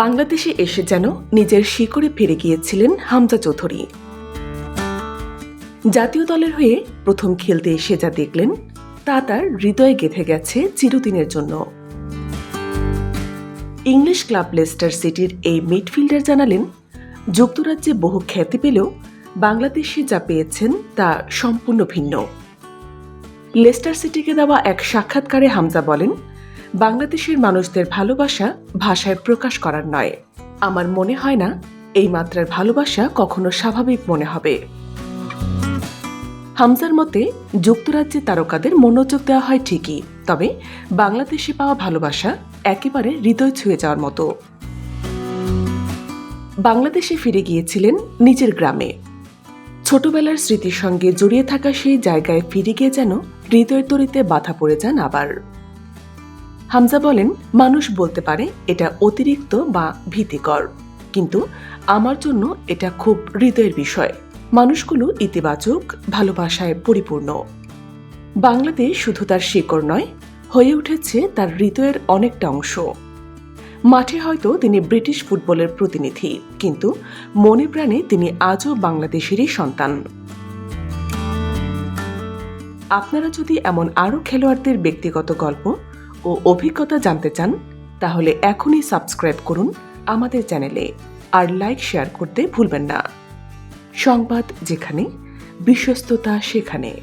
বাংলাদেশে এসে যেন নিজের শিকড়ে ফিরে গিয়েছিলেন হামজা চৌধুরী। জাতীয় দলের হয়ে প্রথম খেলতে এসে যা দেখলেন, তা তার হৃদয়ে গেঁথে গেছে চিরদিনের জন্য। ইংলিশ ক্লাব লেস্টার সিটির এই মিডফিল্ডার জানালেন, যুক্তরাজ্যে বহু খ্যাতি পেলেও বাংলাদেশে যা পেয়েছেন তা সম্পূর্ণ ভিন্ন। লেস্টার সিটিকে দেওয়া এক সাক্ষাৎকারে হামজা বলেন বাংলাদেশের মানুষদের ভালোবাসা ভাষায় প্রকাশ করার নয়। আমার মনে হয় না এই মাত্রার ভালোবাসা কখনো স্বাভাবিক মনে হবে। হামজার মতে, যুক্তরাজ্যে তারকাদের মনোযোগ দেওয়া হয় ঠিকই, তবে বাংলাদেশে পাওয়া ভালোবাসা একেবারে হৃদয় ছুঁয়ে যাওয়ার মতো। বাংলাদেশে ফিরে গিয়েছিলেন নিজের গ্রামে। ছোটবেলার স্মৃতির সঙ্গে জড়িয়ে থাকা সেই জায়গায় ফিরে গিয়ে যেন হৃদয়ের তরিতে বাধা পড়ে যান আবার। হামজা বলেন, মানুষ বলতে পারে এটা অতিরিক্ত বা ভীতিকর। কিন্তু আমার জন্য এটা খুব হৃদয়ের বিষয়। মানুষগুলো ইতিবাচক, ভালোবাসায় পরিপূর্ণ। বাংলাদেশ শুধু তার শিকড় নয়, হয়ে উঠেছে তার হৃদয়ের অনেকটা অংশ। মাঠে হয়তো তিনি ব্রিটিশ ফুটবলের প্রতিনিধি, কিন্তু মনে প্রাণে তিনি আজও বাংলাদেশেরই সন্তান। আপনারা যদি এমন আরও খেলোয়াড়দের ব্যক্তিগত গল্প ও অভিজ্ঞতা জানতে চান, তাহলে এখনই সাবস্ক্রাইব করুন আমাদের চ্যানেলে আর লাইক, শেয়ার করতে ভুলবেন না। সংবাদ যেখানে, বিশ্বস্ততা সেখানে।